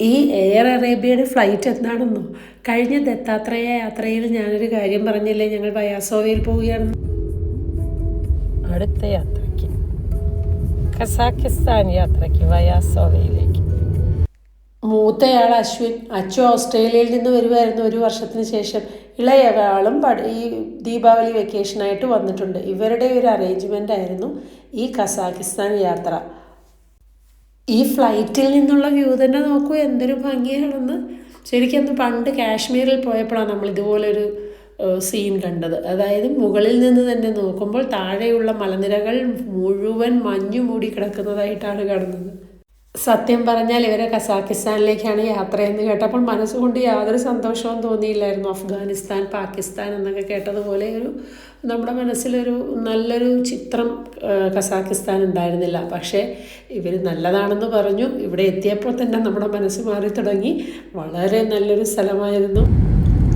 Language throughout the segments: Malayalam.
ഈ എയർ അറേബ്യയുടെ ഫ്ലൈറ്റ് എന്താണെന്നോ? കഴിഞ്ഞ ദത്താത്രേയ യാത്രയിൽ ഞാനൊരു കാര്യം പറഞ്ഞില്ലേ? ഞങ്ങൾ വയാസോവയിൽ പോവുകയാണ് അടുത്ത യാത്രയ്ക്ക്. കസാഖിസ്ഥാൻ യാത്രയ്ക്ക് വയാസോവയിലേക്ക്. മൂത്തയാൾ അശ്വിൻ അച്ചു ഓസ്ട്രേലിയയിൽ നിന്ന് വരുമായിരുന്നു ഒരു വർഷത്തിന് ശേഷം. ഇളയയാളും പഠി ഈ ദീപാവലി വെക്കേഷനായിട്ട് വന്നിട്ടുണ്ട്. ഇവരുടെ ഒരു അറേഞ്ച്മെന്റ് ആയിരുന്നു ഈ കസാഖിസ്ഥാൻ യാത്ര. ഈ ഫ്ലൈറ്റിൽ നിന്നുള്ള വ്യൂ തന്നെ നോക്കൂ എന്തൊരു ഭംഗിയാണെന്ന്. ശരിക്കും അന്ന് പണ്ട് കാശ്മീരിൽ പോയപ്പോഴാണ് നമ്മൾ ഇതുപോലൊരു സീൻ കണ്ടത്. അതായത് മുകളിൽ നിന്ന് തന്നെ നോക്കുമ്പോൾ താഴെയുള്ള മലനിരകൾ മുഴുവൻ മഞ്ഞു മൂടി കിടക്കുന്നതായിട്ടാണ് കാണുന്നത്. സത്യം പറഞ്ഞാൽ ഇവരെ കസാക്കിസ്ഥാനിലേക്കാണ് യാത്രയെന്ന് കേട്ടപ്പോൾ മനസ്സുകൊണ്ട് യാതൊരു സന്തോഷവും തോന്നിയില്ലായിരുന്നു. അഫ്ഗാനിസ്ഥാൻ പാകിസ്ഥാൻ എന്നൊക്കെ കേട്ടതുപോലെ ഒരു നമ്മുടെ മനസ്സിലൊരു നല്ലൊരു ചിത്രം കസാക്കിസ്ഥാൻ ഉണ്ടായിരുന്നില്ല. പക്ഷേ ഇവർ നല്ലതാണെന്ന് പറഞ്ഞു. ഇവിടെ എത്തിയപ്പോൾ തന്നെ നമ്മുടെ മനസ്സ് മാറി തുടങ്ങി. വളരെ നല്ലൊരു സ്ഥലമായിരുന്നു.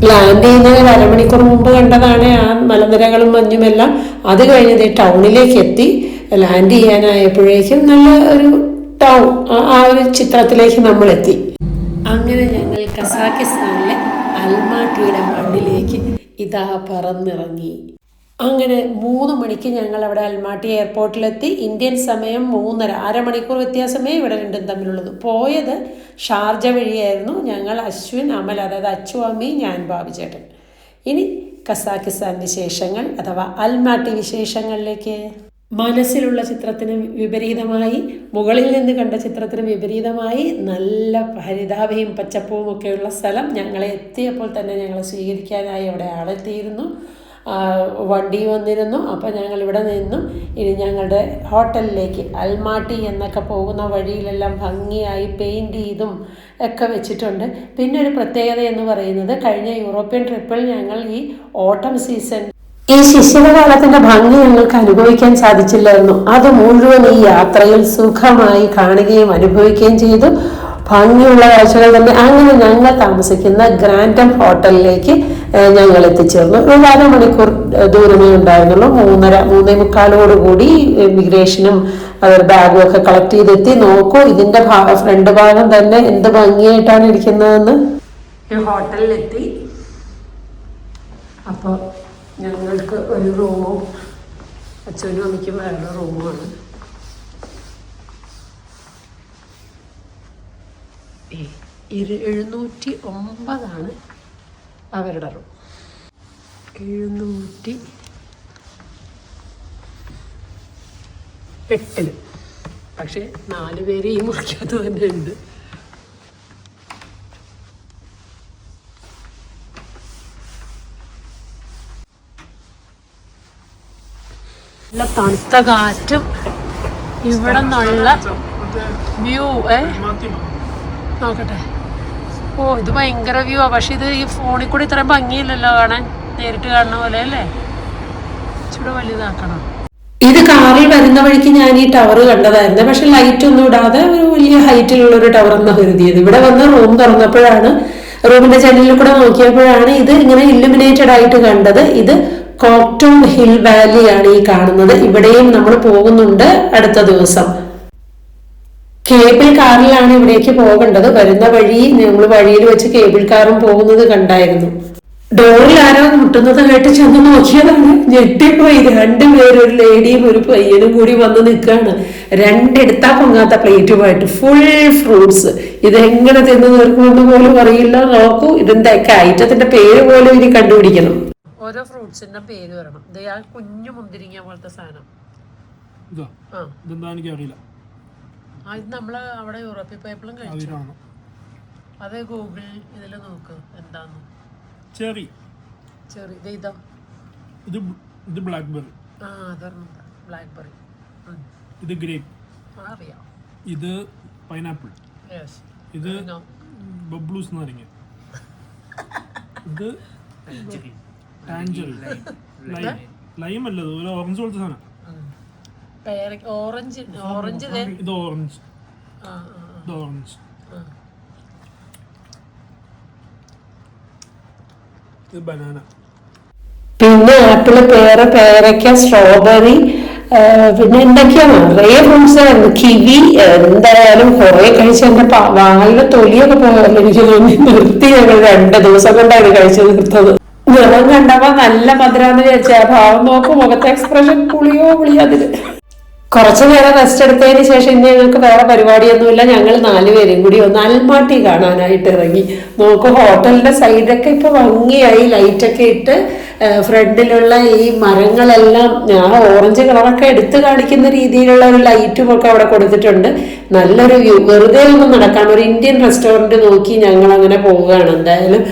ലാൻഡ് ചെയ്യുന്നതിന് അരമണിക്കൂർ മുമ്പ് കണ്ടതാണ് ആ മലനിരകളും മഞ്ഞുമെല്ലാം. അത് കഴിഞ്ഞത് ടൗണിലേക്ക് എത്തി. ലാൻഡ് ചെയ്യാനായപ്പോഴേക്കും നല്ല ഒരു ടൗൺ ആ- ഒരു ചിത്രത്തിലേക്ക് നമ്മൾ എത്തി അങ്ങനെ ഞങ്ങൾ കസാക്കിസ്ഥാനിലെ അൽമാട്ടിയുടെ മണ്ണിലേക്ക് ഇതാ പറന്നിറങ്ങി. അങ്ങനെ മൂന്ന് മണിക്ക് ഞങ്ങൾ അവിടെ അൽമാട്ടി എയർപോർട്ടിലെത്തി. ഇന്ത്യൻ സമയം മൂന്നര അരമണിക്കൂർ വ്യത്യാസമേ ഇവിടെ രണ്ടും തമ്മിലുള്ളത്. പോയത് ഷാർജ വഴിയായിരുന്നു. ഞങ്ങൾ അശ്വിൻ അമൽ അതായത് അച്ചു അമ്മി ഞാൻ ബാബുചേട്ടൻ ഇനി കസാക്കിസ്ഥാൻ വിശേഷങ്ങൾ അഥവാ അൽമാട്ടി വിശേഷങ്ങളിലേക്ക്. മനസ്സിലുള്ള ചിത്രത്തിന് വിപരീതമായി മുകളിൽ നിന്ന് കണ്ട ചിത്രത്തിന് വിപരീതമായി നല്ല ഹരിതാഭയും പച്ചപ്പും ഒക്കെയുള്ള സ്ഥലം ഞങ്ങളെ എത്തിയപ്പോൾ തന്നെ ഞങ്ങളെ സ്വീകരിക്കാനായി അവിടെ ആളെത്തിയിരുന്നു. വണ്ടി വന്നിരുന്നു. അപ്പോൾ ഞങ്ങൾ ഇവിടെ നിന്നും. ഇനി ഞങ്ങളുടെ ഹോട്ടലിലേക്ക് അൽമാട്ടി എന്നൊക്കെ പോകുന്ന വഴിയിലെല്ലാം ഭംഗിയായി പെയിന്റ് ചെയ്തും ഒക്കെ വെച്ചിട്ടുണ്ട്. പിന്നെ ഒരു പ്രത്യേകത എന്ന് പറയുന്നത് കഴിഞ്ഞ യൂറോപ്യൻ ട്രിപ്പിൽ ഞങ്ങൾ ഈ ഓട്ടം സീസൺ ഈ ശിശിരകാലത്തിന്റെ ഭംഗി ഞങ്ങൾക്ക് അനുഭവിക്കാൻ സാധിച്ചില്ലായിരുന്നു. അത് മുഴുവൻ ഈ യാത്രയിൽ സുഖമായി കാണുകയും അനുഭവിക്കുകയും ചെയ്തു. ഭംഗിയുള്ള കാഴ്ചകൾ തന്നെ. അങ്ങനെ ഞങ്ങൾ താമസിക്കുന്ന ഗ്രാൻഡം ഹോട്ടലിലേക്ക് ഞങ്ങൾ എത്തിച്ചേർന്നു. ഒരു അരമണിക്കൂർ ദൂരമേ ഉണ്ടായിരുന്നുള്ളൂ. മൂന്നര മൂന്നേ മുക്കാലോട് കൂടി ഇമിഗ്രേഷനും അവർ ബാഗും ഒക്കെ കളക്ട് ചെയ്തെത്തി. നോക്കൂ ഇതിന്റെ ഫ്രണ്ട് ഭാഗം തന്നെ എന്ത് ഭംഗിയായിട്ടാണ് ഇരിക്കുന്നതെന്ന്. ഹോട്ടലിലെത്തി. അപ്പോൾ ഞങ്ങൾക്ക് ഒരു റൂമും അച്ഛനും അമ്മയ്ക്കും വേറെ റൂമാണ് എഴുന്നൂറ്റി ഒമ്പതാണ് അവരുടെ റൂം. എഴുന്നൂറ്റി എട്ടിൽ. പക്ഷേ നാല് പേര് ഈ തന്നെ ഉണ്ട്. തണുത്ത കാറ്റും ഇവിടെ നല്ല വ്യൂ ഏ? നോക്കട്ടെ. ഓ ഇത് ഭയങ്കര വ്യൂ ആ. പക്ഷെ ഇത് ഈ ഫോണിൽ കൂടി ഇത്രയും ഭംഗിയില്ലല്ലോ കാണാൻ. നേരിട്ട് കാണുന്ന പോലെ അല്ലേ? ഇച്ചിരി വലുതാക്കണം. ഇത് കാറിൽ വരുന്ന വഴിക്ക് ഞാൻ ഈ ടവർ കണ്ടതായിരുന്നു. പക്ഷെ ലൈറ്റ് ഒന്നും ഇടാതെ ഒരു വലിയ ഹൈറ്റിലുള്ള ഒരു ടവർ എന്നാണ് കരുതിയത്. ഇവിടെ വന്ന് റൂം തുറന്നപ്പോഴാണ് റൂമിന്റെ ജനലിൽ കൂടെ നോക്കിയപ്പോഴാണ് ഇത് ഇങ്ങനെ ഇല്ലുമിനേറ്റഡ് ആയിട്ട് കണ്ടത്. ഇത് കോക്ടോൺ ഹിൽ വാലിയാണ് ഈ കാണുന്നത്. ഇവിടെയും നമ്മൾ പോകുന്നുണ്ട് അടുത്ത ദിവസം. കേബിൾ കാറിലാണ് ഇവിടേക്ക് പോകേണ്ടത്. വരുന്ന വഴി നമ്മൾ വഴിയിൽ വെച്ച് കേബിൾ കാറും പോകുന്നത് കണ്ടായിരുന്നു. ഡോറിൽ ആരോ മുട്ടുന്നത് കേട്ട് ചെന്ന് നോക്കിയതാണ്. ഞെട്ടിപ്പോയി. രണ്ടുപേരും ഒരു ലേഡിയും ഒരു പയ്യനും കൂടി വന്ന് നിൽക്കുകയാണ്. രണ്ടെടുത്താ പൊങ്ങാത്ത പ്ലേറ്റുമായിട്ട്. ഫുൾ ഫ്രൂട്ട്സ് ഇതെങ്ങനെ തിന്നു തീർക്കുമെന്ന് പോലും അറിയില്ല. നോക്കൂ ഇതിന്റെ ഒക്കെ ഐറ്റത്തിന്റെ പേര് പോലും ഇനി കണ്ടുപിടിക്കണം. ഓരോ ഫ്രൂട്ട്സിന്റെ പേര് വരണം. ഇത് ആ കുഞ്ഞു മുന്തിരിങ്ങ പോലത്തെ സാധനം. ഇതാ? ആ. ഇതെന്താ എനിക്ക് അറിയില്ല. ആ ഇത് നമ്മൾ അവിടെ യൂറോപ്പിൽ പോയപ്പോഴും കഴിച്ചു. അത് ഗൂഗിൾ ഇതിൽ നോക്ക് എന്താന്ന്. ചെറി. ചെറി. ഇത് ഇതോ. ഇത് ബ്- ഇത് ബ്ലാക്ക്ബെറി. ആ അതൊരെണ്ണം ബ്ലാക്ക്ബെറി. ഇത് ഗ്രേപ്പ്. അറിയാം. ഇത് പൈനാപ്പിൾ. യെസ് ഇത് ബബ്ലൂസ് നാരങ്ങ ഇത് ടാഞ്ചറി ലൈം ലൈം അല്ല ഇത് ഓറഞ്ച് പോലത്തെ സാധനം. പേര ഓറഞ്ച് ഓറഞ്ച് ദേ. ഇത് ഓറഞ്ച് ആ ആ ഇത് ഓറഞ്ച് ആ. ഇത് ബനാന പിന്നെ ആപ്പിൾ പേര പേരയ്ക്ക സ്ട്രോബെറി ആ, പിന്നെ എന്തൊക്കെയാണ്? നിറയെ ഫ്രൂട്ട്സ് ആയിരുന്നു. കിവി എന്തായാലും കുറെ കഴിച്ച് എന്റെ പ- വായിലെ തൊലിയൊക്കെ പോയല്ലോ എനിക്ക് തോന്നി നിർത്തി ഞങ്ങൾ രണ്ട് ദിവസം കൊണ്ടാണ് കഴിച്ചു നിർത്തത് നിറം കണ്ടപ്പോ നല്ല മധുരാന്ന് വിചാരിച്ച ഭാവം നോക്കും മുഖത്തെ എക്സ്പ്രഷൻ പുളിയോ പുളിയോ അതിൽ. കുറച്ചു നേരം റെസ്റ്റ് എടുത്തതിന് ശേഷം ഇന്ന് ഞങ്ങൾക്ക് വേറെ പരിപാടിയൊന്നുമില്ല. ഞങ്ങൾ നാലുപേരും കൂടി ഒന്ന് അൽമാട്ടി കാണാനായിട്ട് ഇറങ്ങി. നോക്കൂ ഹോട്ടലിന്റെ സൈഡൊക്കെ ഇപ്പൊ ഭംഗിയായി. ലൈറ്റൊക്കെ ഇട്ട് ഫ്രണ്ടിലുള്ള ഈ മരങ്ങളെല്ലാം ആ ഓറഞ്ച് കളറൊക്കെ എടുത്തു കാണിക്കുന്ന രീതിയിലുള്ള ഒരു ലൈറ്റും ഒക്കെ അവിടെ കൊടുത്തിട്ടുണ്ട്. നല്ലൊരു വ്യൂ വെറുതെ ഒന്നും നടക്കാൻ ഒരു ഇന്ത്യൻ റെസ്റ്റോറന്റ് നോക്കി ഞങ്ങൾ അങ്ങനെ പോവുകയാണ്. എന്തായാലും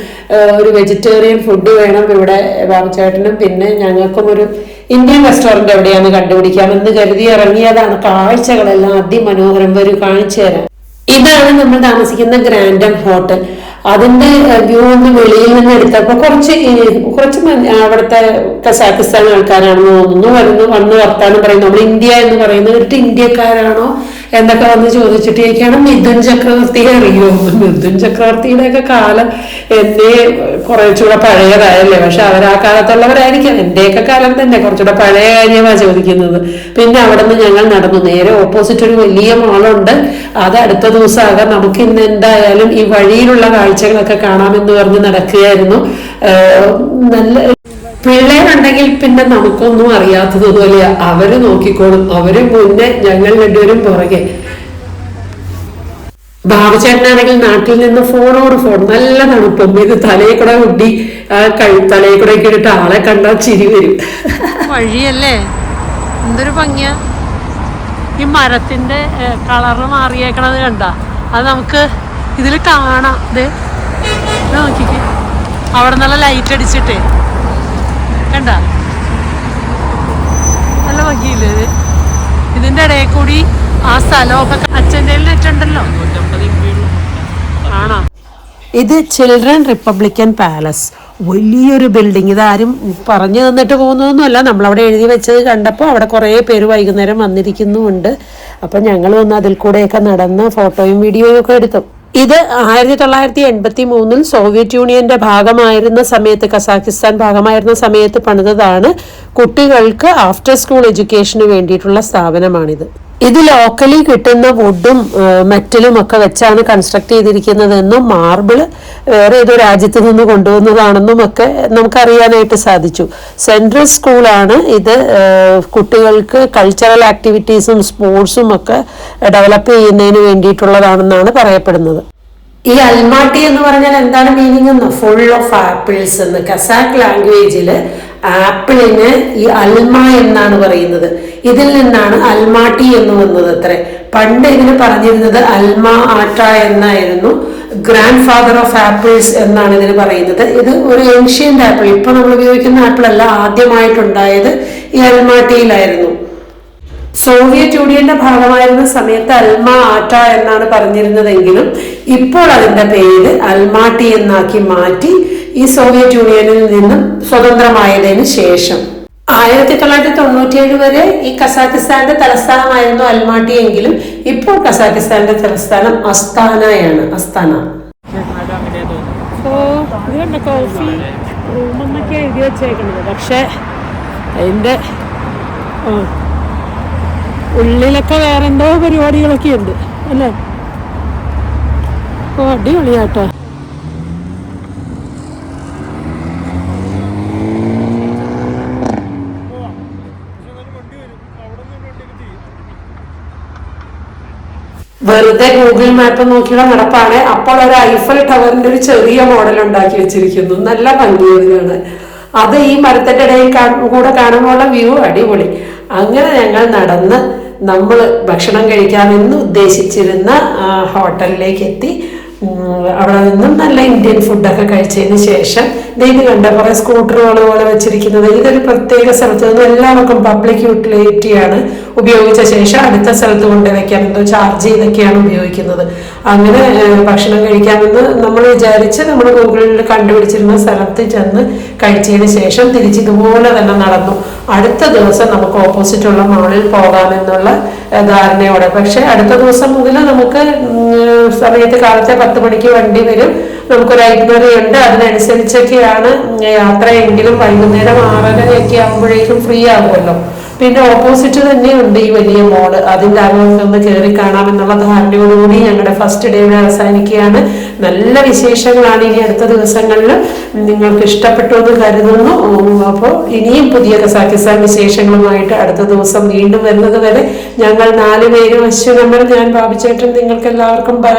ഒരു വെജിറ്റേറിയൻ ഫുഡ് വേണം ഇവിടെ ബാബുചേട്ടനും. പിന്നെ ഞങ്ങൾക്കും ഒരു ഇന്ത്യൻ റെസ്റ്റോറന്റ് എവിടെയാണ് കണ്ടുപിടിക്കാമെന്ന് കരുതി ഇറങ്ങിയതാണ്. കാഴ്ചകളെല്ലാം അതിമനോഹരം. വരും കാണിച്ചു തരാം. ഇതാണ് നമ്മൾ താമസിക്കുന്ന ഗ്രാൻഡൻ ഹോട്ടൽ. അതിന്റെ വ്യൂ ഒന്ന് വെളിയിൽ നിന്ന് എടുത്തപ്പോ കുറച്ച് കുറച്ച് അവിടുത്തെ കസാക്കിസ്ഥാൻ ആൾക്കാരാണെന്ന് തോന്നുന്നു. വരുന്നു വന്ന് വർത്താനം പറയുന്നു. നമ്മൾ ഇന്ത്യ എന്ന് പറയുന്നത് ഇന്ത്യക്കാരാണോ? എന്നൊക്കെ വന്ന് ചോദിച്ചിട്ട് ചോദിക്കണം മിഥുൻ ചക്രവർത്തിയെ അറിയോ മിഥുൻ ചക്രവർത്തിയുടെ ഒക്കെ കാലം എന്നെ കുറച്ചുകൂടെ പഴയതായല്ലേ? പക്ഷെ അവർ ആ കാലത്തുള്ളവരായിരിക്കാം. എന്റെയൊക്കെ കാലം തന്നെ കുറച്ചുകൂടെ പഴയ കാര്യമാണ് ചോദിക്കുന്നത്. പിന്നെ അവിടെ നിന്ന് ഞങ്ങൾ നടന്നു. നേരെ ഓപ്പോസിറ്റ് ഒരു വലിയ മാളുണ്ട് അത് അടുത്ത ദിവസമാകാം. നമുക്ക് ഇന്ന് എന്തായാലും ഈ വഴിയിലുള്ള കാഴ്ചകളൊക്കെ കാണാമെന്ന് പറഞ്ഞ് നടക്കുകയായിരുന്നു. നല്ല പിള്ളേരുണ്ടെങ്കിൽ പിന്നെ നമുക്കൊന്നും അറിയാത്തതുപോലെ അവർ നോക്കിക്കോളും. അവർ മുന്നേ ഞങ്ങൾ രണ്ടുപേരും പുറകെ. ബാബുചേട്ടനാണെങ്കിൽ നാട്ടിൽ നിന്ന് ഫോണോട് ഫോൺ നല്ല തണുപ്പും. ഇത് തലയിൽ കൂടെ ഉണ്ടി തലയെ കൂടെ ഇട്ടിട്ട് ആളെ കണ്ടാൽ ചിരി വരും. വഴിയല്ലേ? എന്തൊരു ഭംഗിയാ. ഈ മരത്തിന്റെ കളറ് മാറിയേക്കണത് കണ്ട. അത് നമുക്ക് ഇതിൽ കാണാം. ഇത് നോക്കിക്ക്. അവിടെ നല്ല ലൈറ്റ് അടിച്ചിട്ടേ. കണ്ട? നല്ല ഭംഗിയില്ലേ ഇത്? ഇതിന്റെ ഇടയിൽ കൂടി ആ സ്ഥലമൊക്കെ അച്ഛന്റെ നെറ്റ് ഉണ്ടല്ലോ ആണോ? ഇത് ചിൽഡ്രൻ റിപ്പബ്ലിക്കൻ പാലസ്. വലിയൊരു ബിൽഡിംഗ് ഇതാരും പറഞ്ഞു തന്നിട്ട് പോകുന്നതൊന്നുമല്ല. നമ്മളവിടെ എഴുതി വെച്ചത് കണ്ടപ്പോൾ അവിടെ കുറേ പേര് വൈകുന്നേരം വന്നിരിക്കുന്നുമുണ്ട്. അപ്പം ഞങ്ങൾ വന്ന് അതിൽ കൂടെയൊക്കെ നടന്ന് ഫോട്ടോയും വീഡിയോയും ഒക്കെ എടുത്തു. ഇത് ആയിരത്തി തൊള്ളായിരത്തി എൺപത്തി മൂന്നിൽ സോവിയറ്റ് യൂണിയന്റെ ഭാഗമായിരുന്ന സമയത്ത് കസാഖിസ്ഥാൻ ഭാഗമായിരുന്ന സമയത്ത് പണിതതാണ് കുട്ടികൾക്ക് ആഫ്റ്റർ സ്കൂൾ എഡ്യൂക്കേഷന് വേണ്ടിയിട്ടുള്ള സ്ഥാപനമാണിത്. ഇത് ലോക്കലി കിട്ടുന്ന വുഡും മെറ്റലും ഒക്കെ വെച്ചാണ് കൺസ്ട്രക്ട് ചെയ്തിരിക്കുന്നതെന്നും മാർബിൾ വേറെ ഏതോ രാജ്യത്ത് നിന്ന് കൊണ്ടുവന്നതാണെന്നും ഒക്കെ നമുക്കറിയാനായിട്ട് സാധിച്ചു. സെൻട്രൽ സ്കൂളാണ് ഇത് കുട്ടികൾക്ക് കൾച്ചറൽ ആക്ടിവിറ്റീസും സ്പോർട്സും ഒക്കെ ഡെവലപ്പ് ചെയ്യുന്നതിന് വേണ്ടിയിട്ടുള്ളതാണെന്നാണ് പറയപ്പെടുന്നത്. ഈ അൽമാട്ടി എന്ന് പറഞ്ഞാൽ എന്താണ് മീനിങ് എന്ന്? ഫുൾ ഓഫ് ആപ്പിൾസ് എന്ന്. കസാക്ക് ലാംഗ്വേജിൽ ആപ്പിളിന് ഈ അൽമ എന്നാണ് പറയുന്നത്. ഇതിൽ നിന്നാണ് അൽമാട്ടി എന്ന് വന്നത് അത്ര. പണ്ട് ഇതിന് പറഞ്ഞിരുന്നത് അൽമ ആട്ട എന്നായിരുന്നു. ഗ്രാൻഡ് ഫാദർ ഓഫ് ആപ്പിൾസ് എന്നാണ് ഇതിന് പറയുന്നത്. ഇത് ഒരു ഏൻഷ്യന്റ് ആപ്പിൾ ഇപ്പൊ നമ്മൾ ഉപയോഗിക്കുന്ന ആപ്പിൾ അല്ല ആദ്യമായിട്ടുണ്ടായത് ഈ അൽമാട്ടിയിലായിരുന്നു സോവിയറ്റ് യൂണിയന്റെ ഭാഗമായിരുന്ന സമയത്ത് അൽമ ആട്ട എന്നാണ് പറഞ്ഞിരുന്നതെങ്കിലും ഇപ്പോൾ അതിന്റെ പേര് അൽമാട്ടി എന്നാക്കി മാറ്റി. ഈ സോവിയറ്റ് യൂണിയനിൽ നിന്നും സ്വതന്ത്രമായതിനു ശേഷം. ആയിരത്തി തൊള്ളായിരത്തി തൊണ്ണൂറ്റിയേഴ് വരെ ഈ കസാഖിസ്ഥാന്റെ തലസ്ഥാനമായിരുന്നു അൽമാട്ടി എങ്കിലും ഇപ്പോൾ കസാഖിസ്ഥാന്റെ തലസ്ഥാനം അസ്താനയാണ് അസ്താന. പക്ഷേ ഉള്ളിലൊക്കെ വേറെന്തോ പരിപാടികളൊക്കെ ഉണ്ട് അല്ലേ? അടിപൊളിയാട്ടോ. വെറുതെ ഗൂഗിൾ മാപ്പ് നോക്കിയുള്ള നടപ്പാണ്. അപ്പോൾ ഒരു ഐഫൽ ടവറിന്റെ ഒരു ചെറിയ മോഡൽ ഉണ്ടാക്കി വെച്ചിരിക്കുന്നു. നല്ല ഭംഗിയാണ് അത് ഈ മരത്തിന്റെ ഇടയിൽ കൂടെ കാണുമ്പോഴുള്ള വ്യൂ അടിപൊളി. അങ്ങനെ ഞങ്ങൾ നടന്ന് നമ്മൾ ഭക്ഷണം കഴിക്കാമെന്ന് ഉദ്ദേശിച്ചിരുന്ന ഹോട്ടലിലേക്ക് എത്തി. അവിടെ നിന്നും നല്ല ഇന്ത്യൻ ഫുഡൊക്കെ കഴിച്ചതിന് ശേഷം ഇത് കണ്ട കുറെ സ്കൂട്ടറുകൾ പോലെ വെച്ചിരിക്കുന്നത്. ഇതൊരു പ്രത്യേക സ്ഥലത്ത് നിന്ന് എല്ലാവർക്കും പബ്ലിക് യൂട്ടിലിറ്റി ആണ് ഉപയോഗിച്ച ശേഷം അടുത്ത സ്ഥലത്ത് കൊണ്ട് വയ്ക്കാൻ എന്തോ ചാർജ് ചെയ്തൊക്കെയാണ് ഉപയോഗിക്കുന്നത്. അങ്ങനെ ഭക്ഷണം കഴിക്കാമെന്ന് നമ്മൾ വിചാരിച്ച് നമ്മൾ ഗൂഗിളിൽ കണ്ടുപിടിച്ചിരുന്ന സ്ഥലത്ത് ചെന്ന് കഴിച്ചതിന് ശേഷം തിരിച്ച് ഇതുപോലെ തന്നെ നടന്നു. അടുത്ത ദിവസം നമുക്ക് ഓപ്പോസിറ്റുള്ള മാളിൽ പോകാമെന്നുള്ള ധാരണയോടെ. പക്ഷെ അടുത്ത ദിവസം മുതൽ നമുക്ക് സമയത്ത് കാലത്തെ പത്ത് മണിക്ക് വണ്ടി വരും. നമുക്കൊരു ഐറ്റ്നറി ഉണ്ട്. അതിനനുസരിച്ചൊക്കെയാണ് യാത്ര എങ്കിലും വൈകുന്നേരം ആറരയൊക്കെ ആകുമ്പോഴേക്കും ഫ്രീ ആകുമല്ലോ പിന്നെ ഓപ്പോസിറ്റ് തന്നെ ഉണ്ട് ഈ വലിയ മോൾ. അതിന്റെ അകമൊക്കെ നിന്ന് കയറി കാണാമെന്നുള്ള ധാരണയോടുകൂടി ഞങ്ങളുടെ ഫസ്റ്റ് ഡേ അവസാനിക്കുകയാണ്. നല്ല വിശേഷങ്ങളാണ് ഇനി അടുത്ത ദിവസങ്ങളിൽ നിങ്ങൾക്ക് ഇഷ്ടപ്പെട്ടു എന്ന് കരുതുന്നു. അപ്പോൾ ഇനിയും പുതിയ കസാക്കിസ്ഥാൻ വിശേഷങ്ങളുമായിട്ട് അടുത്ത ദിവസം വീണ്ടും വരുന്നത് വരെ ഞങ്ങൾ നാല് പേരും അശ്വനമ്മൾ ഞാൻ ബാബിച്ചേട്ടൻ നിങ്ങൾക്ക് എല്ലാവർക്കും ബൈ